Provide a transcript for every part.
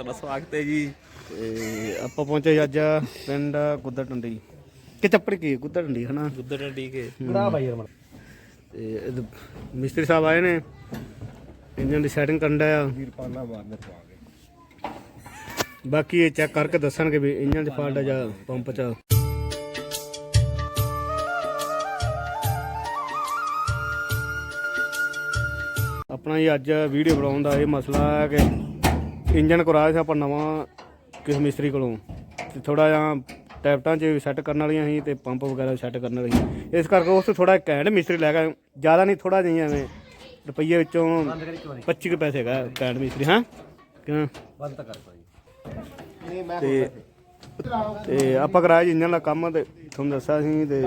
ਤੁਹਾਡਾ ਸਵਾਗਤ ਹੈ ਜੀ। ਤੇ ਆਪਾਂ ਪਹੁੰਚੇ ਅੱਜ ਪਿੰਡ ਗੁੱਦਰ ਟੰਡੀ ਕਿ ਚੱਪੜ ਕੀ ਗੁੱਦਰ ਟੰਡੀ ਹਨਾ? ਗੁੱਦਰ ਢੀ ਕੇ। ਬੜਾ ਭਾਈ ਯਾਰ ਤੇ ਮਿਸਤਰੀ ਸਾਹਿਬ ਆਏ ਨੇ। ਇੰਜਨ ਦੀ ਸੈਟਿੰਗ ਕਰਨ ਦਾ ਆ। ਆ ਗਏ ਬਾਕੀ ਇਹ ਚੈੱਕ ਕਰਕੇ ਦੱਸਣਗੇ ਵੀ ਇੰਜਨ 'ਚ ਫਾਲਟ ਆ ਜਾਂ ਪੰਪ 'ਚ। ਆਪਣਾ ਇਹ ਅੱਜ ਵੀਡੀਓ ਬਣਾਉਣ ਦਾ ਇਹ ਮਸਲਾ ਹੈ ਕਿ ਇੰਜਨ ਕਰਾਇਆ ਸੀ ਆਪਾਂ ਨਵਾਂ ਕਿਸ ਮਿਸਤਰੀ ਕੋਲੋਂ। ਤੇ ਥੋੜਾ ਜਿਹਾ ਟੈਪਟਾਂ 'ਚ ਸੈੱਟ ਕਰਨ ਵਾਲੀਆਂ ਸੀ ਤੇ ਪੰਪ ਵਗੈਰਾ ਸੈੱਟ ਕਰਨ ਵਾਲੀ ਸੀ। ਇਸ ਕਰਕੇ ਉਸ ਤੋਂ ਥੋੜਾ ਕੈਂਡ ਮਿਸਤਰੀ ਲੈ ਗਿਆ ਜ਼ਿਆਦਾ ਨਹੀਂ ਥੋੜਾ ਜਿਹਾ ਐਵੇਂ। ਰੁਪਈਏ ਵਿੱਚੋਂ 25 ਕੁ ਪੈਸੇ ਹੈਗਾ ਕੈਂਡ ਮਿਸਤਰੀ, ਹਾਂ? ਕਿਉਂ? ਬੰਦ ਕਰ ਤੇ ਤੇ ਆਪਾਂ ਕਰਾਇਆ ਜੀ ਇੰਜਨ ਦਾ ਕੰਮ ਤੇ ਤੁਹਾਨੂੰ ਦੱਸਿਆ ਸੀ ਤੇ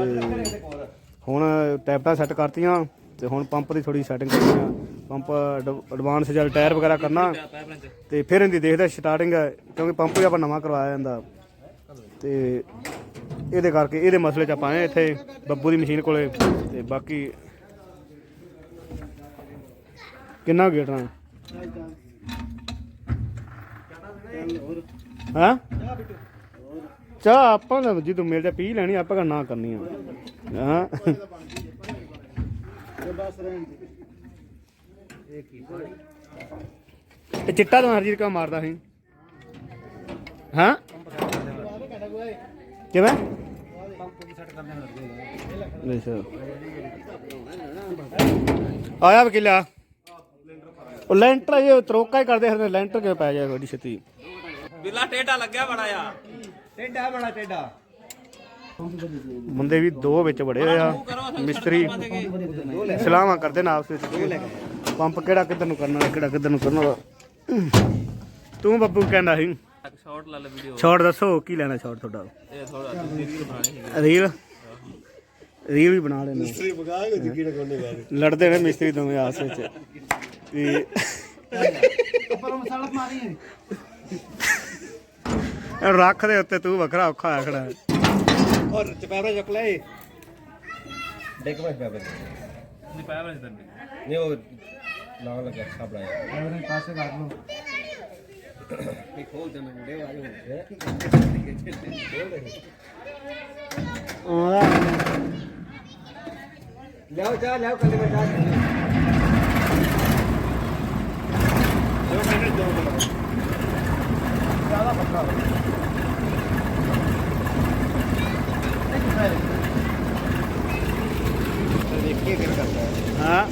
ਹੁਣ ਟੈਪਟਾਂ ਸੈੱਟ ਕਰਤੀਆਂ। ਤੇ ਹੁਣ ਪੰਪ ਦੀ ਥੋੜੀ ਸੈਟਿੰਗ ਕਰਨੀ ਆ। ਪੰਪ ਐਡਵਾਂਸ ਜਾਂ ਟਾਇਰ ਵਗੈਰਾ ਕਰਨਾ, ਤੇ ਫਿਰ ਇਹਦੀ ਦੇਖਦੇ ਸਟਾਰਟਿੰਗ ਕਿਉਂਕਿ ਪੰਪ ਵੀ ਆਪਾਂ ਨਵਾਂ ਕਰਵਾਇਆ ਜਾਂਦਾ ਤੇ ਇਹਦੇ ਕਰਕੇ, ਇਹਦੇ ਮਸਲੇ ਚ ਆਪਾਂ ਆਏ ਇੱਥੇ ਬੱਬੂ ਦੀ ਮਸ਼ੀਨ ਕੋਲੇ, ਤੇ ਬਾਕੀ ਕਿੰਨਾ ਗੇਟਣਾ ਹਾਂ? ਚਾਹ ਆਪਾਂ ਤਾਂ ਜਦੋਂ ਮਿਲ ਜਾ ਪੀ ਲੈਣੀ, ਆਪਾਂ ਕਾ ਨਾ ਕਰਨੀ ਆ। ਹਾਂ? ਇਹ ਚਿੱਟਾ ਤਾਂ ਹਰਜੀਤ ਕਾ ਮਾਰਦਾ ਸੀ। ਹਾਂ? ਕਿਵੇਂ? ਆਇਆ ਵਕੀਲਾ। ਉਹ ਲੈਂਟਰ ਇਹ ਤਰੋਕਾ ਹੀ ਕਰਦੇ ਹਰ ਲੈਂਟਰ ਕਿਵੇਂ ਪੈ ਜਾਏ ਥੋੜੀ ਛੇਤੀ? ਬਿੱਲਾ ਟੇਡਾ ਲੱਗਿਆ ਬੜਾ ਆ। ਟੇਡਾ ਬੜਾ ਟੇਡਾ ਬੰਦੇ ਵੀ ਦੋ ਵਿੱਚ ਬੜੇ ਹੋਏ ਆ ਮਿਸਤਰੀ। ਸਲਾਹਾਂ ਕਰਦੇ ਨੇ ਆਪਸ ਵਿੱਚ। ਪੰਪ ਕਿਹੜਾ ਕਿੱਧਰ ਨੂੰ ਕਰਨਾ ਕਿਹੜਾ ਕਿੱਧਰ ਨੂੰ ਕਰਨਾ ਤੂੰ ਬੱਬੂ ਕਹਿੰਦਾ ਸੀ। ਸ਼ਾਰਟ ਲਾ ਲੈ ਵੀਡੀਓ ਸ਼ਾਰਟ ਦੱਸੋ ਕੀ ਲੈਣਾ ਸ਼ਾਰਟ ਤੁਹਾਡਾ? ਇਹ ਥੋੜਾ ਵੀਡੀਓ ਬਣਾਣੀ ਹੈ ਰੀਲ ਰੀਲ ਵੀ ਬਣਾ ਲੈਣਾ ਮਿਸਤਰੀ ਬਗਾ ਕੇ ਜਿੱਕੀ ਕੋਨੇ ਗਾਣੇ ਲੜਦੇ ਨੇ ਮਿਸਤਰੀ ਦੋਵੇਂ ਆਪਸ ਵਿੱਚ। ਤੇ ਪਰ ਮਸਾਲਾ ਮਾਰੀ ਇਹ ਰੱਖ ਦੇ ਉੱਤੇ ਤੂੰ ਵੱਖਰਾ ਔਖਾ ਹੋਇਆ ਖੜਾ ਔਰ ਚਪੈਰਾ ਚੱਕ ਲੈ ਡੇਕ ਮੈਂ ਪੈਪਰ ਨਹੀਂ ਪਾਇਆ ਬਣ ਤੰਨੇ। ਨਹੀਂ ਉਹ ਲਾਗ ਲੱਗਾ ਬਣਾਇਆ। ਕੈਮਰੇ ਪਾਸੇ ਕਰ ਲਓ। ਇਹ ਖੋਲ ਦੇ ਮੈਂ ਵੀਡੀਓ ਆਈ ਲਿਆਓ ਜਾ ਲਿਆਓ ਕੱਲੇ ਹੈ ਹਾਂ।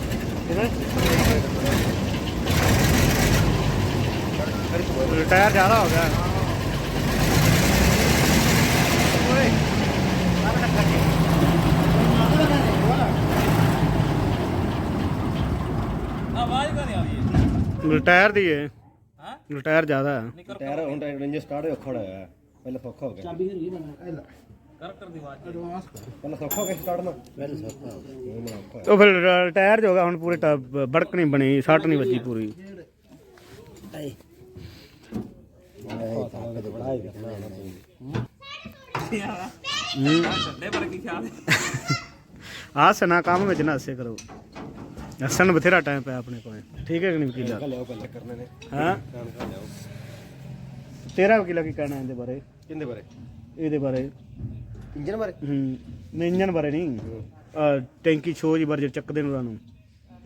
ਹੋ ਨਹੀਂ ਰਿਟਾਇਰ ਦੀ ਹੈ ਹਾਂ। ਰਿਟਾਇਰ ਜ਼ਿਆਦਾ। ਹੈ ਟਾਇਰ ਹੁਣ ਟਾਇਰ ਰੇਂਜ ਸਟਾਰਟ ਹੋਇਆ ਖੜਾ ਹੈ ਪਹਿਲਾਂ ਸੌਖਾ ਹੋ ਗਿਆ। ਚਾਬੀ ਕਰ ਕਰ ਉਹ ਫਿਰ ਰਿਟਾਇਰ ਹੋ ਗਿਆ ਹੁਣ ਪੂਰੇ ਟ- ਬੜਕ ਨਹੀਂ ਬਣੀ ਸੱਟ ਨਹੀਂ ਵੱਜੀ ਪੂਰੀ। ਆਹ ਸਨਾ ਕੰਮ ਵਿੱਚ ਨਾ ਹੱਸੇ ਕਰੋ। ਹੱਸਣ ਬਥੇਰਾ ਟਾਈਮ ਪਿਆ ਆਪਣੇ ਕੋਲ। ਠੀਕ ਹੈ ਕਿ ਨਹੀਂ ਵਕੀਲਾ? ਲਿਆਓ ਪਹਿਲਾਂ ਕਰਨੇ ਨੇ ਹਾਂ? ਕੰਮ ਕਰ ਲਿਆਓ ਤੇਰਾ ਵਕੀਲਾ ਕੀ ਕਹਿਣਾ ਇਹਦੇ ਬਾਰੇ? ਕਿੰਦੇ ਬਾਰੇ? ਇਹਦੇ ਬਾਰੇ। ਇੰਜਨ ਬਾਰੇ? ਹੂੰ ਨਹੀਂ ਇੰਜਨ ਬਾਰੇ ਨਹੀਂ। ਅਹ ਟੈਂਕੀ ਛੋ ਜੀ ਬਾਰੇ ਚੱਕਦੇ ਨੂੰ ਉਹਨਾਂ ਨੂੰ।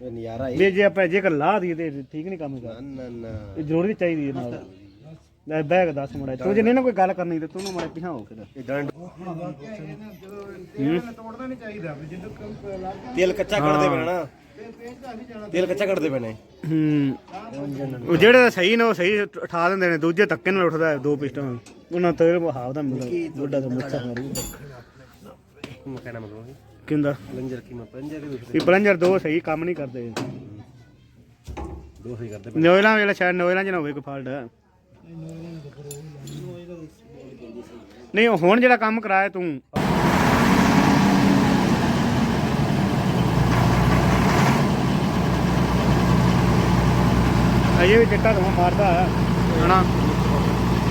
ਇਹ ਨਜ਼ਾਰਾ ਹੀ ਵੀ ਜੇ ਆਪਾਂ ਜੇਕਰ ਲਾ ਦਈਏ ਤੇ ਠੀਕ ਨਹੀਂ ਕੰਮ ਕਰਦਾ ਨਾ ਨਾ ਇਹ ਜ਼ਰੂਰੀ ਚਾਹੀਦੀ ਹੈ ਨਾਲ। ਲੈ ਬੈਗ ਦੱਸ ਮੁੰਡਾ ਤੂੰ ਜੇ ਨਹੀਂ ਨਾ ਕੋਈ ਗੱਲ ਕਰਨੀ ਤੇ ਤੂੰ ਨਾ ਮਾਰੇ ਪਿਛਾਂ ਹੋ ਕੇ ਦੱਸ। ਇਹ ਡੰਡ। ਹੂੰ ਤੇਲ ਕੱਚਾ ਕੱਢਦੇ ਪੈਣਾ ਤੇਲ ਕੱਚਾ ਕੱਢਦੇ ਪੈਣੇ ਹੂੰ। ਉਹ ਜਿਹੜੇ ਸਹੀ ਨੇ ਉਹ ਸਹੀ ਉਠਾ ਦਿੰਦੇ ਨੇ ਦੂਜੇ ਧੱਕੇ ਨਾਲ ਉੱਠਦਾ ਹੈ ਦੋ ਪਿਸਟਨ ਉਹਨਾਂ ਤੇਲ ਬਹਾਵ ਦਾ ਮਿਲਦਾ ਵੱਡਾ ਤਾਂ ਮੁੱਛਾ ਮਾਰੀ। ਮੈਂ ਕਹਿਣਾ ਮਤਲਬ ਕਿੰਦਾ? ਲੰਜਰ ਕੀ ਮੈਂ ਪੰਜਰ ਦੇ ਵੀ ਪਲੰਜਰ ਦੋ ਸਹੀ ਕੰਮ ਨਹੀਂ ਕਰਦੇ। ਦੋ ਸਹੀ ਕਰਦੇ ਨੋਇਲਾਂ ਵੇਲੇ ਸ਼ਾਇਦ ਨੋਇਲਾਂ ਚ ਨਾ ਹੋਵੇ ਕੋਈ ਫਾਲਟ। ਨਹੀਂ ਹੁਣ ਜਿਹੜਾ ਕੰਮ ਕਰਾਇਆ ਤੂੰ ਅਜੇ ਵੀ ਚਿੱਟਾ ਧੂਆਂ ਮਾਰਦਾ ਹੈ। ਹਨਾ?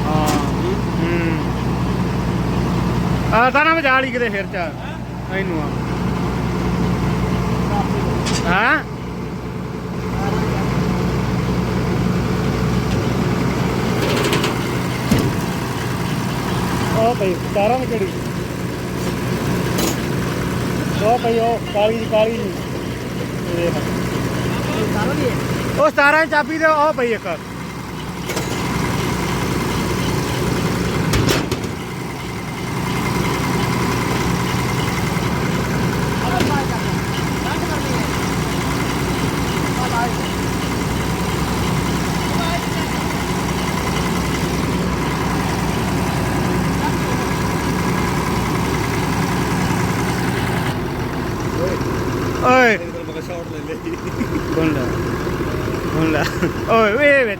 ਹਾਂ। ਹੂੰ। ਆ ਤਾਂ ਨਾ ਵਜਾ ਲਈ ਕਿਤੇ ਸਿਰ ਚ। ਇਹਨੂੰ ਆ। ਹਾਂ? ਉਹ ਪਈ ਤਾਰਾਂ ਦੀ ਕਿਹੜੀ? ਉਹ ਪਈ ਉਹ ਕਾਲੀ ਦੀ ਕਾਲੀ ਦੀ ਇਹ ਦੇਖ। ਉਹ 17 ਦੀ ਚਾਬੀ ਦੇ ਉਹ ਪਈ ਇੱਕ ਓਏ ਮੈਂ ਸ਼ਾਟ ਲੈ ਲਈ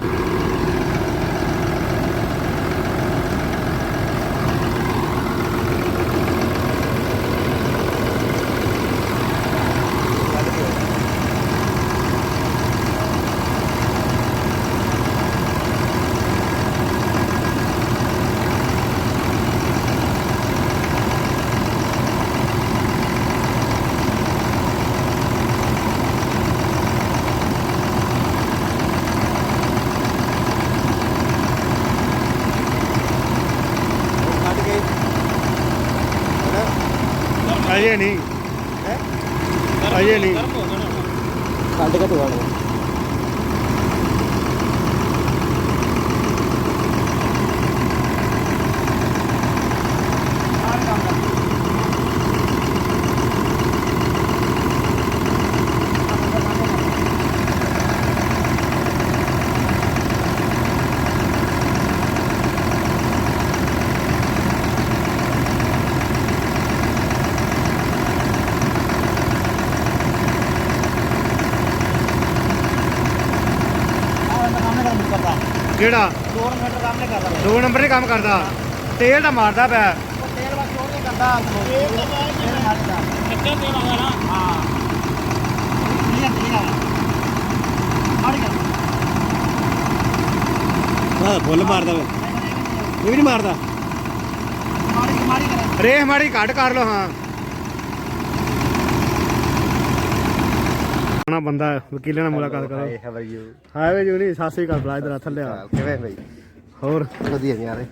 ਅਜੇ ਨਹੀਂ ਅਜੇ ਨਹੀਂ ਹੋ ਕੱਢ ਕਿਹੜਾ? 2 ਮਿੰਟ ਕੰਮ ਨਹੀਂ ਕਰਦਾ। ਦੋ ਨੰਬਰ ਦੇ ਕੰਮ ਕਰਦਾ। ਤੇਲ ਤਾਂ ਮਾਰਦਾ ਪਿਆ। ਤੇਲ ਕਰਦਾ। ਤੇਲ ਤਾਂ ਬਾਅਦ ਤੇਲ ਮਾਰਦਾ ਅੱਗੇ ਤੇ ਲਾਗਾ ਨਾ। ਹਾਂ। ਕਲੀਅਰ ਕਲੀਅਰ ਮਾਰੀ ਕਰ ਹਾਂ ਫੁੱਲ ਮਾਰਦਾ ਵਾ। ਇਹ ਵੀ ਨਹੀਂ ਮਾਰਦਾ। ਮਾਰੀ ਮਾਰੀ ਕਰ ਰੇਹ ਮਾੜੀ ਘੱਟ ਕਰ ਲੋ ਹਾਂ। ਆਣਾ ਬੰਦਾ ਵਕੀਲਾਂ ਨਾਲ ਮੁਲਾਕਾਤ ਕਰੋ। ਆਰ ਯੂ ਹਾਏ ਵੇ ਜੂਨੀ ਸਤਿ ਸ੍ਰੀ ਅਕਾਲ ਬਲਾ ਇਧਰ ਥੱਲੇ ਆ। ਕਿਵੇਂ ਬਈ ਹੋਰ? ਵਧੀਆ ਯਾਰ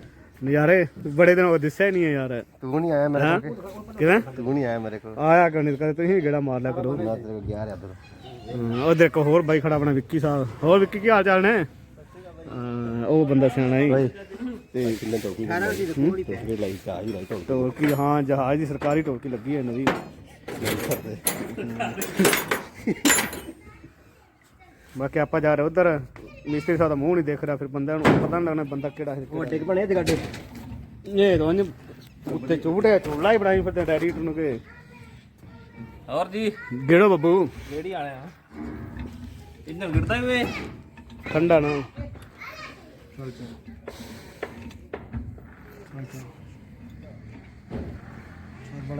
ਨਜ਼ਾਰੇ? ਬੜੇ ਦਿਨ ਹੋ ਦਿਸਿਆ ਹੀ ਨਹੀਂ ਹੈ ਯਾਰ। ਤੂੰ ਨਹੀਂ ਆਇਆ ਮੇਰੇ ਹਾਂ? ਕੋਲ? ਕਿਵੇਂ? ਤੂੰ ਨਹੀਂ ਆਇਆ ਮੇਰੇ ਕੋਲ? ਆਇਆ ਕਿਉਂ ਨਹੀਂ? ਕਦੇ ਤੁਸੀਂ ਵੀ ਗੇੜਾ ਮਾਰ ਲਿਆ ਕਰੋ। ਮੈਂ ਤੇਰੇ ਕੋਲ ਗਿਆ ਰਿਹਾ ਤੂੰ ਹਮ, ਉਹ ਦੇਖੋ ਹੋਰ ਬਾਈ ਖੜਾ ਆਪਣਾ ਵਿੱਕੀ ਸਾਹਿਬ। ਹੋਰ ਵਿੱਕੀ ਕੀ ਹਾਲ ਚਾਲ ਨੇ? ਉਹ ਬੰਦਾ ਸਿਆਣਾ ਹੀ। ਤੇ ਕਿੰਨੇ ਟੋਕੀ ਖਾਣਾ ਸੀ ਥੋੜੀ ਤੇ ਲਈ ਕਾ ਹੀ ਲਈ ਟੋਕੀ। ਟੋਲਕੀ ਹਾਂ ਜਹਾਜ਼ ਦੀ ਸਰਕਾਰੀ ਟੋਲਕੀ ਲੱਗੀ ਹੈ ਦੀ ਬਾਕੀ ਆਪਾਂ ਜਾ ਰਹੇ ਉਧਰ। ਮਿਸਤਰੀ ਸਾਹਿਬ ਦਾ ਮੂੰਹ ਨਹੀਂ ਦੇਖ ਰਿਹਾ ਫਿਰ ਬੰਦਿਆਂ ਨੂੰ ਪਤਾ ਨਹੀਂ ਲੱਗਣਾ ਬੰਦਾ ਕਿਹੜਾ ਹੈ ਉਹ ਟਿਕ ਬਣੇ ਤੇ ਗੱਡੇ। ਇਹ ਦੋਂਜ ਉੱਤੇ ਚੂੜੇ ਚੋਲਾ ਹੀ ਬਣਾਈ ਫਿਰਦੇ ਡੈਡੀ ਨੂੰ ਕੇ ਹੋਰ ਜੀ। ਗੇੜੋ ਬੱਬੂ। ਰੇੜੀ ਵਾਲੇ ਆ ਇੰਨਾ ਗਿਰਦਾ ਵੇ ਠੰਡਾ ਨਾ।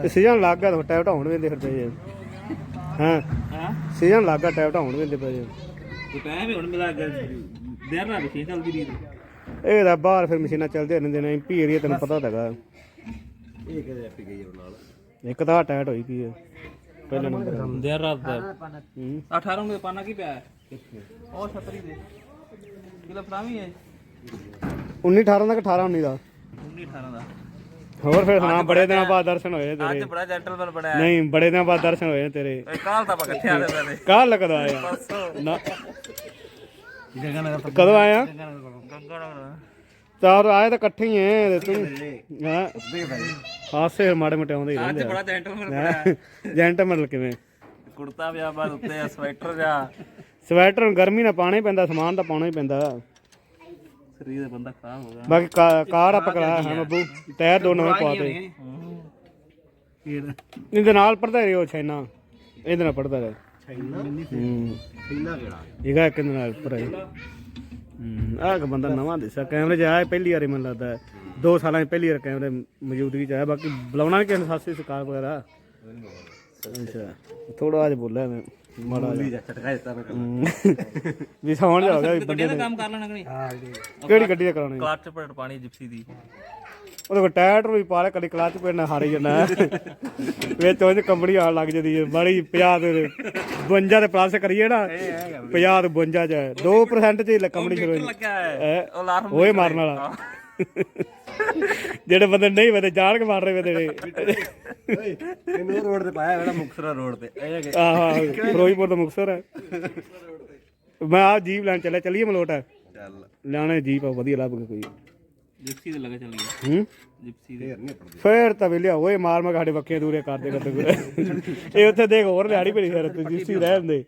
ਸੀਜ਼ਨ ਲੱਗ ਗਿਆ ਤਾਂ ਟੈਪ ਢਾਉਣ ਵੇਂਦੇ ਫਿਰਦੇ ਜੇ ਹਾਂ ਹਾਂ। ਸੀਜ਼ਨ ਲੱਗ ਗਿਆ ਟੈਪ ਢਾਉਣ ਵੇਂਦੇ ਪਏ ਤੇ ਟਾਈਮ ਹੀ ਹੁਣ ਮਿਲਾ ਗਿਆ। ਦੇਰ ਨਾਲ ਮਸ਼ੀਨ ਚੱਲਦੀ ਰਹੀ ਇਹ ਤਾਂ ਬਾਹਰ ਫਿਰ ਮਸ਼ੀਨਾਂ ਚੱਲਦੀਆਂ ਰਹਿੰਦੀਆਂ ਨੇ ਐਮਪੀ ਏਰੀਆ ਤੈਨੂੰ ਪਤਾ ਤਾਂ ਹੈਗਾ। ਇਹ ਕਿਹਦੇ ਐਪੀ ਗਈ ਉਹ ਨਾਲ? ਇੱਕ ਤਾਂ ਟਾਇਟ ਹੋਈ ਪਈ ਹੈ ਪਹਿਲੇ ਨੰਬਰ ਦੇਰ ਰਾਤ ਦਾ। ਹੂੰ। 18 ਨੂੰ ਪਾਣਾ ਕੀ ਪਿਆ? ਹੈ ਉਹ ਛਤਰੀ ਦੇ। ਕਿਲਾ ਫਰਾਮੀ ਹੈ। 19 18 ਦਾ ਕਿ 18 19 ਦਾ? 19 18 ਦਾ। ਹੋਰ ਫਿਰ ਸੁਣਾ ਬੜੇ ਦਿਨਾਂ ਬਾਅਦ ਦਰਸ਼ਨ ਹੋਏ ਤੇਰੇ। ਅੱਜ ਬੜਾ ਜੈਂਟਲਮੈਨ ਬਣਿਆ। ਨਹੀਂ ਬੜੇ ਦਿਨਾਂ ਬਾਅਦ ਦਰਸ਼ਨ ਹੋਏ ਤੇਰੇ। ਕਾਲ ਤਾਂ ਆਪਾਂ ਇਕੱਠੇ ਪਏ ਕਾਹ ਲੱਗਦਾ ਆਇਆ? ਨਾ। ਕਦੋਂ ਆਇਆ? ਗੰਗਾ ਨਗਰ ਚਾਰ ਆਏ ਤਾਂ ਇਕੱਠੇ ਹੀ ਐ ਤੂੰ ਹਾਂ? ਹਾਸੇ ਮਾੜੇ ਮੋਟੇ ਆਉਂਦੇ ਹੀ ਅੱਜ ਰਹਿੰਦੇ ਬੜਾ ਜੈਂਟਲਮੈਨ ਆ ਜੈਂਟਲਮੈਨ ਕਿਵੇਂ? ਕੁੜਤਾ ਪਜਾਮਾ ਉੱਤੇ ਆ ਸਵੈਟਰ ਜਾ ਸਵੈਟਰ ਨੂੰ ਗਰਮੀ ਨਾਲ ਪਾਣਾ ਹੀ ਪੈਂਦਾ ਸਮਾਨ ਤਾਂ ਪਾਉਣਾ ਹੀ ਪੈਂਦਾ। ਸਰੀਰ ਦਾ ਬੰਦਾ ਖਰਾਬ ਹੋ ਗਿਆ। ਬਾਕੀ ਕਾ- ਕਾਰ ਆਪਾਂ ਕਰਾਇਆ ਹਾਂ ਬੱਬੂ ਟਾਇਰ ਦੋ ਨਵੇਂ ਪਵਾਤੇ ਇਹਦੇ ਨਾਲ ਪੜਦਾ ਰਿਹਾ ਛੈਨਾ। ਇਹਦੇ ਨਾਲ ਪੜਦਾ ਰਿਹਾ। ਹੂੰ। ਇੰਨਾ ਕਿਹੜਾ? ਇਹਗਾ ਇੱਕ ਦੇ ਨਾਲ ਪਰ ਹੂੰ ਆਹ ਇੱਕ ਬੰਦਾ ਨਵਾਂ ਦਿਸਿਆ ਕੈਮਰੇ 'ਚ ਆਇਆ ਪਹਿਲੀ ਵਾਰੀ ਮੈਨੂੰ ਲੱਗਦਾ। ਹੈ। ਦੋ ਸਾਲਾਂ 'ਚ ਪਹਿਲੀ ਵਾਰ ਕੈਮਰੇ ਮੌਜੂਦਗੀ 'ਚ ਆਇਆ। ਬਾਕੀ ਬੁਲਾਉਣਾ ਨਹੀਂ ਕਿਸੇ ਨੂੰ ਸਾਸੀ ਸਕਾਰ ਵਗੈਰਾ। ਅੱਛਾ ਥੋੜਾ ਜਿਹਾ ਬੋਲਿਆ ਮੈਂ। ਮਾੜਾ ਜਿਹਾ। ਝਟਕਾ ਦਿੱਤਾ ਮੈਂ ਹੂੰ। ਵੀ ਸੌਣ ਜਾ ਹੋ ਗਿਆ ਬੰਦੇ ਦਾ ਨੇ। ਕੰਮ ਕਰ ਲੈਣਾ ਕਿ ਨਹੀਂ? ਕਿਹੜੀ ਗੱਡੀ ਦਾ ਕਰਾਉਣੀ? ਕਲੱਚ ਪਲੇਟ ਪਾਣੀ ਜਿਪਸੀ ਦੀ। ਉਹਦੇ ਕੋਲ ਟਾਇਰ ਵੀ ਪਾ ਲਿਆ ਕਦੀ ਕਲਚ ਪੇੜ ਨਾਲ ਹਾਰੀ ਜਾਂਦਾ ਵਿੱਚ ਉਹਦੇ ਕੰਪਨੀ ਆਣ ਲੱਗ ਜਾਂਦੀ ਹੈ ਬੜੀ 50 ਤੇ 52 ਤੇ ਪਲੱਸ ਕਰੀਏ ਨਾ 50 ਤੇ 52 ਚ 2% ਚ ਹੀ ਕੰਪਨੀ ਸ਼ੁਰੂ ਹੋਈ ਲੱਗਿਆ ਹੈ। ਹੈ? ਉਹ ਅਲਾਰਮ ਓਏ ਮਾਰਨ ਵਾਲਾ। ਜਿਹੜੇ ਬੰਦੇ ਨਹੀਂ ਬੰਦੇ ਜਾਣ ਕੇ ਮਾਰ ਰਹੇ ਬੰਦੇ ਨੇ। ਇਹਨੂੰ ਰੋਡ ਤੇ ਪਾਇਆ ਜਿਹੜਾ ਮੁਕਸਰਾ ਰੋਡ ਤੇ। ਇਹ ਹੈਗੇ। ਆਹ ਫਿਰੋਜ਼ਪੁਰ ਤੋਂ ਮੁਕਤਸਰ ਹੈ। ਮੈਂ ਆ ਜੀਪ ਲੈਣ ਚੱਲਿਆ ਚੱਲੀਏ ਮਲੋਟ। ਚੱਲ। ਲੈਣੇ ਜੀਪ ਆ ਵਧੀਆ ਲੱਭ ਕੇ ਕੋਈ। ਜਿਪਸੀ ਦੇ ਲਗਾ ਚੱਲ ਗਿਆ ਹੂੰ? ਜਿਪਸੀ ਦੇ ਫੇਰ ਨਹੀਂ ਪੜਦੇ ਫੇਰ ਤਾਂ ਵੇਲਿਆ ਓਏ ਮਾਰ ਮੈਂ ਸਾਡੇ ਬੱਕੇ ਦੂਰੇ ਕਰਦੇ ਕਰਦੇ ਇਹ ਉੱਥੇ ਦੇਖ ਹੋਰ ਦਿਹਾੜੀ ਬੜੀ ਫਿਰ ਤੂੰ ਜਿਸੀ ਰਹਿ ਹੁੰਦੇ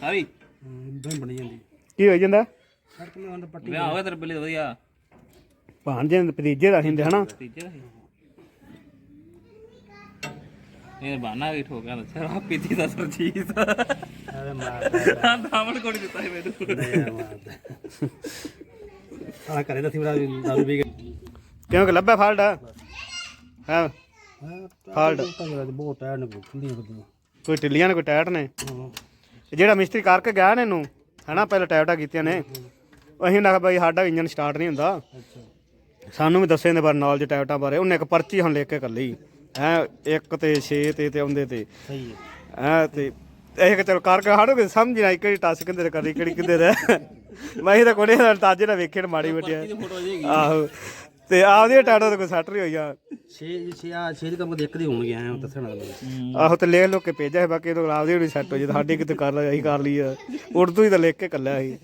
ਸਾਰੀ ਇਦਾਂ ਬਣੀ ਜਾਂਦੀ ਕੀ ਹੋ ਜਾਂਦਾ? ਸੜਕ ਨੂੰ ਅੰਦਰ ਪੱਟੀ ਵਿਆਹ ਹੋਇਆ ਤੇਰੇ ਪਹਿਲੇ ਵਧੀਆ। ਭਾਂਜੇ ਦੇ ਭਤੀਜੇ ਦਾ ਹਿੰਦੇ ਹਨਾ? ਤੀਜੇ ਦਾ ਇਹ ਬਾਨਾ ਵੀ ਠੋਕਿਆ ਦੱਸਿਆ ਰਾ ਪੀਤੀ ਦਾ ਸਰਜੀਤ ਅਰੇ ਮਾਰ ਹਾਂ। ਦਾਮਨ ਕੋੜੀ ਦਿੱਤਾ ਸੀ ਮੈਨੂੰ। ਆ ਕਰੇ ਤਾਂ ਸੀ ਮੇਰਾ ਦਾਰੂ ਪੀ ਕੇ ਕਿਉਂ ਕਿ ਲੱਭਿਆ ਫਾਲਟ? ਹਾਂ? ਫਾਲਟ। ਬਹੁਤ ਟਾਇਰ ਨੇ ਖੁੱਲੀਆਂ ਖੁੱਲੀਆਂ ਕੋਈ ਟਿੱਲੀਆਂ ਨੇ ਕੋਈ ਟਾਇਟ ਨੇ? ਤੇ ਜਿਹੜਾ ਮਿਸਤਰੀ ਕਰਕੇ ਗਿਆ ਨੇ ਇਹਨੂੰ ਹਨਾ ਪਹਿਲਾਂ ਟਾਇਟਾਂ ਕੀਤੀਆਂ ਨੇ। ਅਸੀਂ ਨਾ ਬਈ ਸਾਡਾ ਇੰਜਨ ਸਟਾਰਟ ਨਹੀਂ ਹੁੰਦਾ। ਅੱਛਾ। ਸਾਨੂੰ ਵੀ ਦੱਸੇ ਨੇ ਬਾਰੇ ਨੌਲੇਜ ਟਾਇਟਾਂ ਬਾਰੇ। ਉਹਨੇ ਇੱਕ ਪਰਚੀ ਹੁਣ ਲਿਖ ਕੇ ਕੱਲੀ ਹੈ ਇੱਕ ਤੇ 6 ਤੇ ਤੇ ਆਉਂਦੇ ਤੇ। ਸਹੀ ਹੈ। ਹੈ ਤੇ ਇਹ ਚਲ ਕਰਕੇ ਹਾੜੋ ਸਮਝ ਨਾ ਕਿਹੜੀ ਟੱਸ ਕਿੰਦੇ ਤੇ ਕਰੀ ਕਿਹੜੀ ਕਿੰਦੇ ਦਾ। ਮੈਂ ਤਾਂ ਕੋਨੇ ਦਾ ਤਾਜੇ ਨਾਲ ਵੇਖੇ ਨੇ ਮਾੜੀ ਜੇਗੀ ਆਹੋ। ਤੇ ਆਪਦੀ ਟਾਇਟਾਂ ਤੇ ਕੋਈ ਸੱਟ ਨਹੀਂ ਹੋਈ ਆ। 6 6 ਆ 6 ਦੇ ਕੰਮ ਦੇਖਦੇ ਹੋਣਗੇ ਆਏ ਦੱਸਣਾ ਮੈਨੂੰ ਆਹੋ ਤੇ ਲਿਖ ਲੋ ਕੇ ਭੇਜਿਆ ਬਾਕੀ ਇਹ ਆਪਦੀ ਹੋਣੀ ਸੈੱਟ ਹੋ ਜੇ ਸਾਡੀ ਕਿਤੇ ਕਰ ਲਿਆ ਅਸੀਂ ਕਰ ਲਈ ਆ। ਉਰਦੂ ਹੀ ਤਾਂ ਲਿਖ ਕੇ ਕੱਲਿਆ ਸੀ।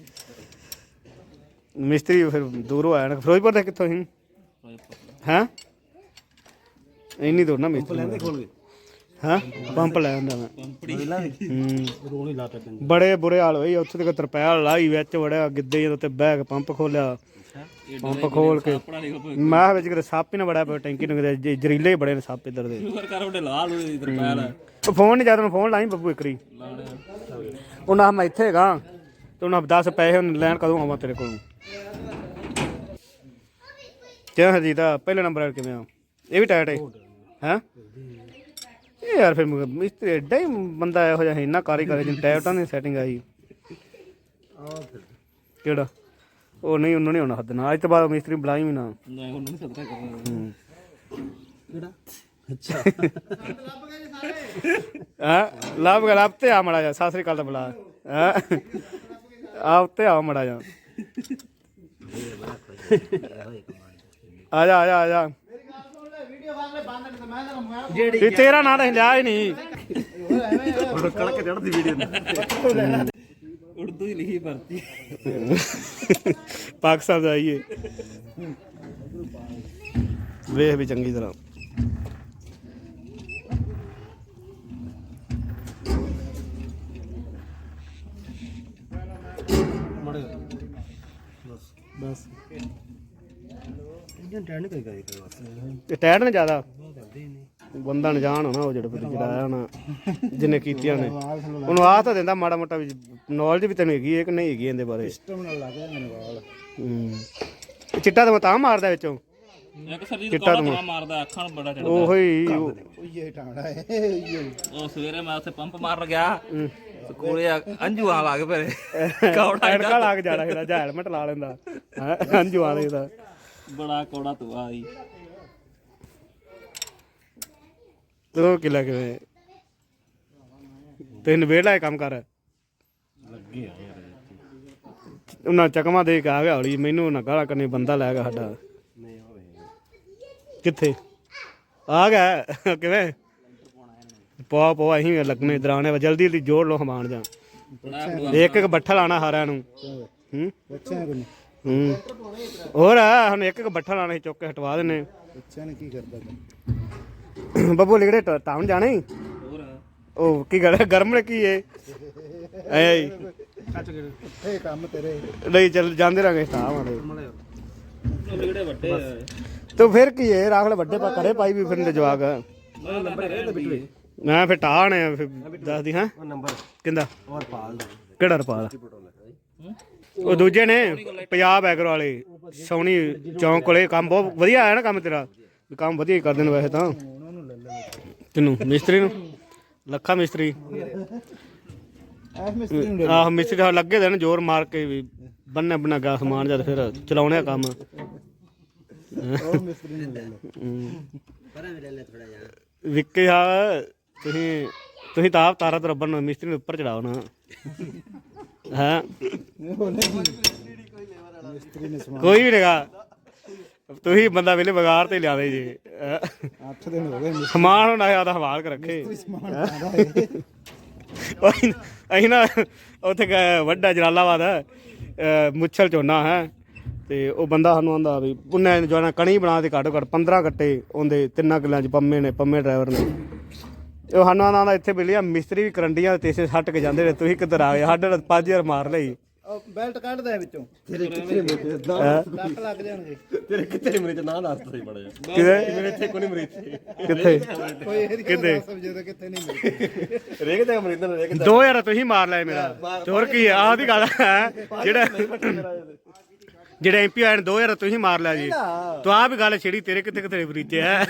ਮਿਸਤਰੀ ਫਿਰ ਦੂਰੋਂ ਆਇਆ ਨਾ ਫਿਰੋਜ਼ਪੁਰ ਦੇ ਕਿੱਥੋਂ ਸੀ? ਹੈਂ? ਇੰਨੀ ਦੂਰ ਨਾ ਮਿਸਤਰੀ ਖੋਲ ਗਏ ਹਾਂ? ਪੰਪ ਲੈ ਆਂਦਾ ਮੈਂ। ਰੋਣ ਲਾ ਬੜੇ ਬੁਰੇ ਹਾਲ ਹੋਏ ਉੱਥੇ ਤੇ ਤਰਪੈਲ ਲਾਈ ਵਿੱਚ ਵੜਿਆ ਗਿੱਦੇ ਜਦੋਂ ਤੇ ਬਹਿ ਕੇ ਪੰਪ ਖੋਲਿਆ। ਪੰਪ ਖੋਲ ਕੇ। ਕੋਈ ਮੈਂ ਵਿੱਚ ਕਿਤੇ ਸੱਪ ਹੀ ਨਾ ਬੜਾ ਪਿਆ ਟੈਂਕੀ ਨੂੰ ਕਿਤੇ ਜ਼ਰੀਲੇ ਹੀ ਬੜੇ ਨੇ ਸੱਪ ਇੱਧਰ ਦੇ। ਸ਼ੂਗਰ ਕਰ ਉਹਦੇ ਲਾਲ ਹੋਏ ਇਧਰ ਪੈਲ ਉਹ ਫੋਨ ਨਹੀਂ ਜਦ ਮੈਂ ਫੋਨ ਲਾਈ ਬੱਬੂ ਇੱਕਰੀ। ਉਹਨਾਂ ਮੈਂ ਇੱਥੇ ਹੈਗਾ। ਤੇ ਉਹਨਾਂ 10 ਪੈਸੇ ਉਹਨੇ ਲੈਣ ਕਦੋਂ ਆਵਾਂ ਤੇਰੇ ਕੋਲੋਂ? ਕਿਆ ਹਰਜੀਤ ਆ? ਪਹਿਲੇ ਨੰਬਰ ਵਾਲਾ ਕਿਵੇਂ ਆ? ਇਹ ਵੀ ਟਾਇਟ ਹੈ ਹੈ? ਇਹ ਯਾਰ ਫਿਰ ਮਿਸਤਰੀ ਐਡਾ ਹੀ ਬੰਦਾ ਇਹੋ ਜਿਹਾ ਇੰਨਾ ਕਾਰੀ ਕਰੇ ਜਿੰ ਟਾਇਟਾਂ ਦੀ ਸੈਟਿੰਗ ਆਈ। ਕਿਹੜਾ? ਉਹ ਨਹੀਂ ਉਹਨੂੰ ਨਹੀਂ ਹੋਣਾ ਹੱਦ ਨਾਲ। ਅੱਜ ਤੋਂ ਬਾਅਦ ਮਿਸਤਰੀ ਬੁਲਾਈ ਵੀ ਨਾ। ਨਹੀਂ ਉਹਨੂੰ ਨਹੀਂ ਸਦਕਾ ਕਰਨਾ। ਕਿਹੜਾ? ਅੱਛਾ। ਹਾਂ? ਲੱਭ ਗਿਆ ਲੱਭ ਤੇ ਆ ਮੜਾ ਜਾ ਸਤਿ ਸ੍ਰੀ ਅਕਾਲ ਦਾ ਬੁਲਾ। ਹਾਂ? ਆ ਉੱਤੇ ਆ ਮੜਾ ਜਾ। ਆ ਜਾ ਆ ਜਾ ਆ ਜਾ ਜਿਹੜੀ ਤੇਰਾ ਨਾਂ ਤਾਂ ਲਿਆ ਹੀ ਨਹੀਂ। ਕੜਕ ਚੜਦੀ ਵੀਡੀਓ ਉਰਦੂ ਹੀ ਲਿਖੀ ਪਰਤੀ ਪਾਕਿਸਤਾਨ ਵੇਖ ਵੀ ਚੰਗੀ ਤਰ੍ਹਾਂ। ਮੜੇ ਬਸ ਬਸ। ਇੰਜਨ ਟਾਇਰ ਨਹੀਂ ਕੋਈ ਕਰੀ ਕੋਈ ਬਸ। ਤੇ ਟਾਇਰ ਨੇ ਜ਼ਿਆਦਾ ਉਹ ਕਰਦੇ ਹੀ ਨਹੀਂ। ਬੰਦਾ ਅਣਜਾਣ ਹੋਣਾ ਉਹ ਜਿਹੜਾ ਫਿਰ ਜਿਹੜਾ ਆਇਆ ਹੋਣਾ ਜਿਹਨੇ ਕੀਤੀਆਂ ਨੇ। ਉਹਨੂੰ ਆਹ ਤਾਂ ਦਿੰਦਾ ਮਾੜਾ ਮੋਟਾ ਵੀ ਨੌਲੇਜ ਵੀ ਤੈਨੂੰ ਹੈਗੀ ਹੈ ਕਿ ਨਹੀਂ ਹੈਗੀ ਇਹਦੇ ਬਾਰੇ। ਸਿਸਟਮ ਨਾਲ ਲੱਗ ਗਿਆ ਮੈਨੂੰ ਵਾਲ ਹੂੰ। ਇਹ ਚਿੱਟਾ ਤਾਂ ਮੈਂ ਤਾਂ ਮਾਰਦਾ ਵਿੱਚੋਂ। ਇੱਕ ਕੋੜਾ ਤਵਾ ਮਾਰਦਾ ਅੱਖਾਂ ਨੂੰ ਬੜਾ ਚੜਦਾ ਉਹੋ ਹੀ ਉਹ- ਇਹ ਟਾਂਡਾ ਹੈ ਉਹ ਸਵੇਰੇ ਮੈਂ ਉੱਥੇ ਪੰਪ ਮਾਰਨ ਗਿਆ। ਕੋਲੇ ਅੰਜੂ ਆ ਲੱਗ ਪਏ ਕੌੜਾ ਐਨਕਾਂ ਲਾ ਕੇ ਜਾਣਾ ਇਹਦਾ ਜਾਂ ਹੈਲਮਟ ਲਾ ਲੈਂਦਾ। ਹੈਂ, ਅੰਜੂ ਵਾਲੇ ਦਾ ਬੜਾ ਕੋੜਾ ਤੂੰ ਆਈ ਤੂੰ ਕਿਲਾ ਕਿਵੇਂ ਤੈਨੂੰ ਵੇਲਾ ਕੰਮ ਕਰ? ਲੱਗੇ ਆ ਯਾਰ ਉਹਨਾਂ ਚਕਮਾ ਦੇ ਕੇ ਆ ਗਿਆ ਹੌਲੀ ਮੈਨੂੰ ਨਾ ਗਾਲਾਂ ਕਰਨੀ ਬੰਦਾ ਲੈ ਗਿਆ ਸਾਡਾ। ਨਹੀਂ ਹੋਵੇ ਕਿੱਥੇ? ਆ ਗਿਆ ਕਿਵੇਂ? ਪਵਾ ਪਵਾ ਅਸੀਂ ਵੀ ਲੱਗਣੇ, ਦਰਾਣੇ ਜਲਦੀ ਜਲਦੀ ਜੋੜ ਲੋ ਹਮਾਨ ਜਾ। ਇੱਕ ਇੱਕ ਬੱਠਾ ਲਾਣਾ ਹਾਰਿਆਂ ਨੂੰ। ਹੂੰ? ਬੱਚਿਆਂ ਕੋਲ ਹੂੰ। ਹੋਰ, ਹੁਣ ਇੱਕ ਇੱਕ ਬੱਠਾ ਲਾਣਾ ਚੁੱਕ ਕੇ ਹਟਵਾ ਦਿੰਨੇ ਬੱਚਿਆਂ ਨੇ ਕੀ ਕਰਦਾ ਬੱਬੂ, ਲਿਗੜੇ ਟਾਉਣ ਜਾਣਾ ਹੀ ਉਹ ਕੀ ਗੱਲ ਗਰਮ ਨੇ ਕੀ ਏ ਐ ਇਹ? ਕੰਮ ਤੇਰੇ ਨਹੀਂ, ਚੱਲ ਜਾਂਦੇ ਰਾਂਗੇ ਟਾਵਾਂਗੇ ਮੜੇ ਲਿਗੜੇ ਵੱਡੇ ਤੂੰ ਫਿਰ ਕੀ ਏ ਰਾਖ ਵੱਡੇ ਪਾ ਕਰੇ ਪਾਈ ਵੀ ਫਿਰਨ ਦੇ ਜਵਾਕ। ਮੈਂ ਹੈ ਤੇ ਬਿਟੂ ਮੈਂ ਫਿਰ ਫਿਰ ਦੱਸਦੀ ਹਾਂ? ਉਹ ਨੰਬਰ। ਕਿੰਦਾ? ਔਰ ਪਾਲ ਦਾ। ਕਿਹੜਾ ਰਪਾਲ? ਉਹ ਦੂਜੇ ਨੇ ਪੰਜਾਬ ਐਗਰੋ ਵਾਲੇ ਸੋਣੀ ਚੌਂਕ ਕੋਲੇ ਕੰਮ ਬਹੁਤ ਵਧੀਆ ਆਇਆ ਨਾ ਕੰਮ ਤੇਰਾ? ਵੀ ਕੰਮ ਵਧੀਆ ਹੀ ਕਰਦੇ ਨੇ ਵੈਸੇ ਤਾਂ। ਤੈਨੂੰ ਮਿਸਤਰੀ ਨੂੰ? ਲੱਖਾ ਮਿਸਤਰੀ। ਨੂੰ ਆਹ ਮਿਸਤਰੀ ਤਾਂ ਲੱਗੇ ਦੇ ਨੇ ਜ਼ੋਰ ਮਾਰ ਕੇ ਵੀ ਬੰਨੇ ਬਣਾ ਗਾ ਸਮਾਨ ਜਦ ਫਿਰ ਚਲਾਉਣੇ ਆ ਕੰਮ। ਉਹ ਮਿਸਤਰੀ ਨੂੰ ਲੈ ਲੈ ਹਮ। ਪਰਾਂ ਵੀ ਲੈ ਲੈ ਥੋੜਾ ਜਿਹਾ। ਵਿੱਕੇ ਆ ਤੁਸੀਂ ਤੁਸੀਂ ਤਾਂ ਆਪ ਤਾਰਾ ਤੇ ਰੱਬਰ ਨੂੰ ਮਿਸਤਰੀ ਨੂੰ ਉੱਪਰ ਚੜਾਓ ਨਾ। ਹਾਂ? ਮਿਸਤਰੀ ਨੇ ਕੋਈ ਵੀ ਨਹੀਂਗਾ ਤੁਸੀਂ ਬੰਦਾ ਵੇਲੇ ਵਿਗਾੜ ਤੇ ਲਿਆਵੇ ਜੀ। 8 ਦਿਨ ਹੋ ਗਏ ਸਮਾਨ ਹੁਣ ਆਇਆ ਦਾ ਹਵਾਲ ਕੇ ਰੱਖੇ। ਅਸੀਂ ਨਾ ਉੱਥੇ ਗਏ ਵੱਡਾ ਜਲਾਲਾਬਾਦ ਅਹ ਮੁੱਛਲ ਝੋਨਾ ਹੈ। ਤੇ ਉਹ ਬੰਦਾ ਸਾਨੂੰ ਆਂਦਾ ਵੀ ਪੁੰਨੇ ਜਵਾਨਾ ਕਣੀ ਬਣਾ ਦੇ ਘੱਟੋ ਘੱਟ 15 ਗੱਟੇ ਉਹਦੇ ਤਿੰਨਾਂ ਕਿੱਲਿਆਂ ਚ ਪੰਮੇ ਨੇ ਪੰਮੇ ਡਰਾਈਵਰ ਨੇ। ਉਹ ਸਾਨੂੰ ਆਂਦਾ ਇੱਥੇ ਬਿਲਿਆ ਮਿਸਤਰੀ ਵੀ ਕਰੰਡੀਆਂ ਤੇ ਇਸੇ ਸੱਟ ਕੇ ਜਾਂਦੇ ਨੇ ਤੁਸੀਂ ਕਿੱਧਰ ਆ ਗਏ? ਸਾਡੇ ਨਾਲ 5000 ਮਾਰ ਲਈ। ਬੈਲਟ ਕੱਢਦਾ ਵਿੱਚੋਂ। ਤੇਰੇ ਕਿੱਥੇ ਮੇਰੇ ਹੈਂ? ਲੱਕ ਲੱਗ ਜਾਣਗੇ। ਤੇਰੇ ਕਿੱਥੇ ਮੇਰੇ ਨਾ ਦੱਸ ਤਾ ਬੜਾ ਕਿਤੇ ਮੇਰੇ ਇੱਥੇ ਕੋਈ ਨਹੀਂ ਮਰੀਜ਼ ਕਿੱਥੇ? ਕੋਈ? ਗੱਲ ਸਮਝੇ ਤਾਂ ਕਿੱਥੇ ਨਹੀਂ ਮਿਲਦੀ ਰੇਗ ਤੇ ਨੇ ਰੇਗ 2000 ਤੁਸੀਂ ਮਾਰ ਲਿਆ ਮੇਰਾ। ਚੋਰ ਕੀ ਆ? ਆਹ ਦੀ ਗੱਲ ਹੈ। ਜਿਹੜਾ ਜਿਹੜਾ ਐਮਪੀ ਆਏ ਨੇ 2000 ਤੁਸੀਂ ਮਾਰ ਲਿਆ ਜੀ। ਤੂੰ ਆਹ ਵੀ ਗੱਲ ਛੇੜੀ ਤੇਰੇ ਕਿੱਥੇ ਕਿੱਥੇ ਬਰੀਤੇ ਹੈ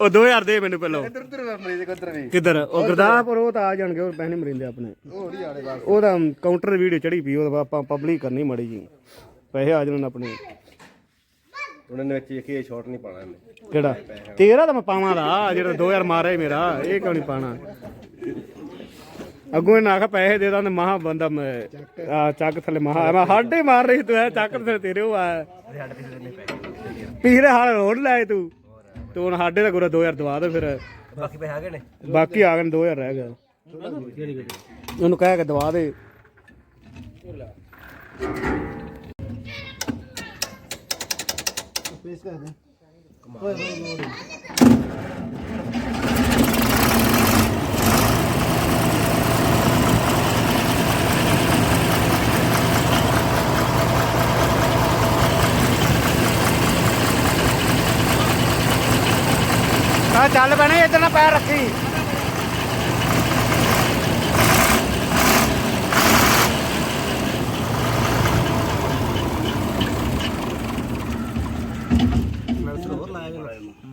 ਉਹ 2000 ਦੇ ਮੈਨੂੰ ਪਹਿਲਾਂ। ਉਧਰ ਮਰੀਜ਼ ਕੋਧਰ ਵੀ। ਕਿੱਧਰ? ਉਹ ਗੁਰਦਾਸਪੁਰ? ਉਹ ਤਾਂ ਆ ਜਾਣਗੇ ਉਹ ਪੈਸੇ ਮਰਿੰਦੇ ਆਪਣੇ। ਉਹ ਨਹੀਂ ਆੜੇ ਬਸ। ਉਹਦਾ ਕਾਊਂਟਰ ਵੀਡੀਓ ਚੜੀ ਪਈ ਉਹ ਆਪਾਂ ਪਬਲਿਕ ਕਰਨੀ ਮੜੀ ਜੀ। ਪੈਸੇ ਆ ਜਾਣ ਆਪਣੇ। ਉਹਨਾਂ ਨੇ ਵਿੱਚ ਇੱਕ ਇਹ ਸ਼ਾਟ ਨਹੀਂ ਪਾਣਾ ਇਹਨੇ। ਕਿਹੜਾ? ਤੇਰਾ ਤਾਂ ਮੈਂ ਪਾਵਾਂ ਦਾ ਜਿਹੜਾ 2000 ਮਾਰਿਆ ਮੇਰਾ ਇਹ ਕਿਉਂ ਨਹੀਂ ਪਾਣਾ ਅੱਗੋਂ ਇਹਨਾਂ ਆਖਾ ਪੈਸੇ ਦੇ ਦਾਂ ਤੇ ਮਹਾ ਬੰਦਾ ਮੈਂ ਆ ਚੱਕ ਥੱਲੇ ਮਹਾ। ਮੈਂ ਹਾਡੇ ਮਾਰ ਰਹੀ ਤੂੰ ਐ ਚੱਕ ਤੇ ਤੇਰੇ ਉਹ ਆ। ਪਿਛਲੇ ਹਾਲ ਰੋਡ ਲਾਏ ਤੂੰ। ਤੂੰ ਹੁਣ ਸਾਡੇ ਦਾ ਗੁਰਾ 2000 ਦਵਾ ਦੇ ਫਿਰ। ਬਾਕੀ ਪੈਸੇ ਆ ਗਏ ਨੇ? ਬਾਕੀ ਆ ਗਏ 2000 ਰਹਿ ਗਿਆ ਉਹਨੂੰ ਕਹਿ ਕੇ ਦਵਾ ਦੇ। ਪੇਸ਼ ਕਰ ਦੇ। ਓਏ ਓਏ ਓਏ। ਆ ਚੱਲ ਬਣੇ ਇੱਧਰ ਨਾ ਪੈਰ ਰੱਖੀ।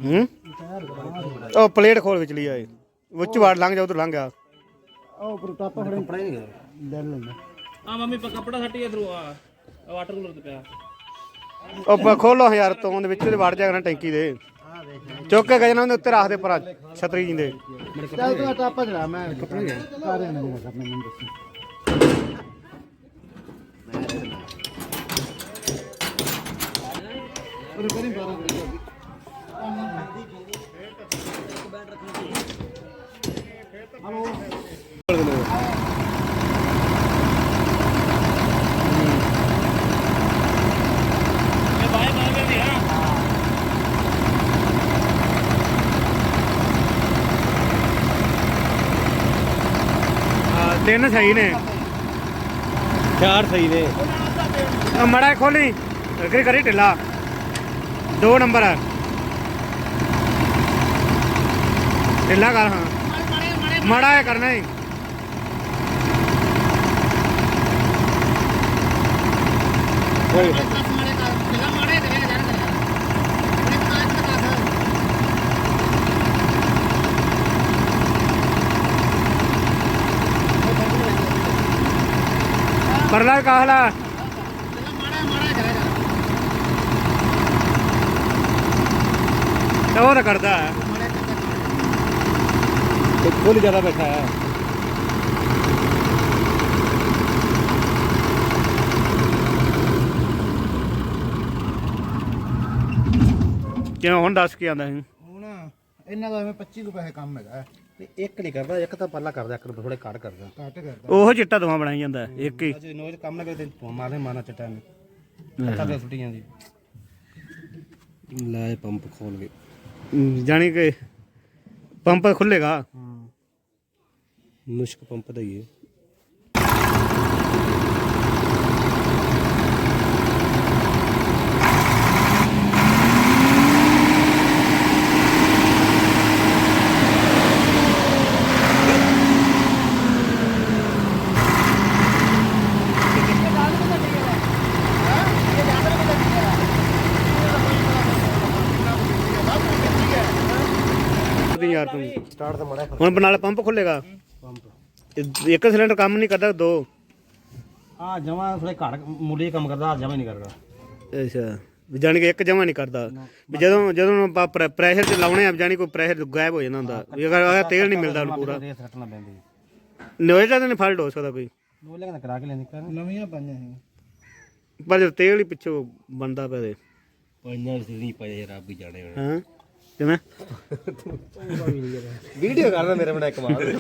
ਹੂੰ? ਉਹ ਪਲੇਟ ਖੋਲ ਵਿੱਚ ਲਈ ਆਏ। ਵਿੱਚ ਵਾੜ ਲੰਘ ਜਾ ਉਧਰ ਲੰਘ ਗਿਆ ਉਹ ਪਰ ਟਾਪਾ ਫੜੇ। ਪੜਾ ਨਹੀਂ ਗਿਆ ਲੈ ਲੈਂਦਾ। ਆ ਮੰਮੀ ਪ- ਕੱਪੜਾ ਸੱਟੀ ਇਧਰੋਂ ਆ ਵਾਟਰ ਕੂਲਰ ਤੇ ਪਿਆ। ਉਹ ਪ- ਖੋਲੋ ਯਾਰ ਤੋਂ ਉਹਦੇ ਵਿੱਚ ਤੇ ਵੜ ਜਾ ਕਰਨਾ ਟੈਂਕੀ ਦੇ। ਚੁੱਕ ਕੇ ਗਏ ਉਹਦੇ ਉੱਤੇ ਰੱਖ ਦੇ ਪਰ ਛਤਰੀ ਜੀ ਦੇ ਚੱਲ ਤੂੰ ਟਾਪਾ ਚਲਾ ਮੈਂ ਕੱਪੜੇ ਗਿਆ ਕਾਰੇ ਨਹੀਂ ਕਰਨੇ ਮੈਨੂੰ ਦੱਸੀ। ਉਹ ਕਰੀ ਬਾਰਾ ਇਹ ਬਾਏ ਬਾਏ ਦੇ ਆ ਹਾਂ, ਤਿੰਨ ਸਹੀ ਨੇ। ਚਾਰ ਸਹੀ ਨੇ। ਆ ਮੜਾ ਖੋਲੀ। ਕਰੀ ਕਰੀ ਢਿੱਲਾ। ਦੋ ਨੰਬਰ ਹੈ ਢਿੱਲਾ ਕਰ ਹਾਂ। ਮੜਾ ਹੈ ਕਰਨਾ ਹੀ ਪਰਲਾ ਕਾਹਲਾ? ਤੇ ਉਹ ਤਾਂ ਕਰਦਾ ਹੈ। ਫੁੱਲ ਜ਼ਿਆਦਾ ਬੈਠਾ ਹੈ। ਕਿਉਂ ਹੁਣ ਦੱਸ ਕੇ ਆਂਦਾ ਸੀ? ਹੁਣ ਇਹਨਾਂ ਦਾ ਐਵੇਂ 25 ਕੁ ਪੈਸੇ ਕੰਮ ਹੈਗਾ। ਤੇ ਇੱਕ ਨਹੀਂ ਕਰਦਾ ਇੱਕ ਤਾਂ ਪੱਲਾ ਕਰਦਾ ਇੱਕ ਥੋੜੇ ਘੱਟ ਕਰਦਾ। ਘੱਟ ਕਰਦਾ। ਉਹ ਚਿੱਟਾ ਦਵਾ ਬਣਾਈ ਜਾਂਦਾ ਹੈ, ਇੱਕ ਹੀ। ਅਜੇ ਨੋਜ ਕੰਮ ਨਾ ਕਰਦੇ ਮਾਰਨੇ ਮਾਰਨਾ ਚਟਾ ਨੇ ਅੱਖਾਂ ਤੇ ਛੁੱਟੀਆਂ ਦੀ ਲੈ ਪੰਪ ਖੋਲ ਕੇ। ਹਮ, ਜਾਣੀ ਕਿ ਪੰਪ ਖੁੱਲੇਗਾ ਮੁਸ਼ਕ ਪੰਪ ਦਾ ਹੀ ਹੈ ਦੀ ਯਾਰ ਤੂੰ। ਸਟਾਰਟ ਤਾਂ ਮੜਾ ਹੁਣ ਬਨਾਲੇ ਪੰਪ ਖੁੱਲੇਗਾ। ਪੰਪ। ਇੱਕ ਸਿਲੰਡਰ ਕੰਮ ਨਹੀਂ ਕਰਦਾ ਦੋ। ਆ ਜਮਾ ਥੋੜੇ ਘੱਟ ਮੁੱਢੇ ਕੰਮ ਕਰਦਾ ਜਮਾ ਨਹੀਂ ਕਰਦਾ। ਅੱਛਾ। ਵੀ ਜਾਣੀ ਕਿ ਇੱਕ ਜਮਾ ਨਹੀਂ ਕਰਦਾ। ਵੀ ਜਦੋਂ ਜਦੋਂ ਆਪਾਂ ਪ੍ਰੈ- ਪ੍ਰੈਸ਼ਰ ਤੇ ਲਾਉਣੇ ਆ ਜਾਣੀ ਕੋਈ ਪ੍ਰੈਸ਼ਰ ਗਾਇਬ ਹੋ ਜਾਂਦਾ ਹੁੰਦਾ। ਵੀ ਅਗਰ ਤੇਲ ਨਹੀਂ ਮਿਲਦਾ ਉਹਨੂੰ ਪੂਰਾ। ਨੋਇਜ਼ਾ ਤਾਂ ਨਹੀਂ ਫਲਟ ਹੋ ਸਕਦਾ ਕੋਈ। ਲੈ ਕੇ ਕਰਾ ਕੇ ਲੈਂਦੀ ਕਰ ਨਵੀਆਂ ਪਾਈਆਂ ਸੀ। ਪਰ ਜਦੋਂ ਤੇਲ ਹੀ ਪਿੱਛੋਂ ਬੰਦਾ ਦੇ ਪੰਜਾਂ ਵਿੱਚ ਨਹੀਂ ਪਾਇਆ ਰੱਬ ਹੀ ਜਾਣੇ ਹਾਂ? ਕਿਵੇਂ? ਵੀਡੀਓ ਕਰਦਾ ਮੇਰੇ ਬਣਾ ਕਮਾਲ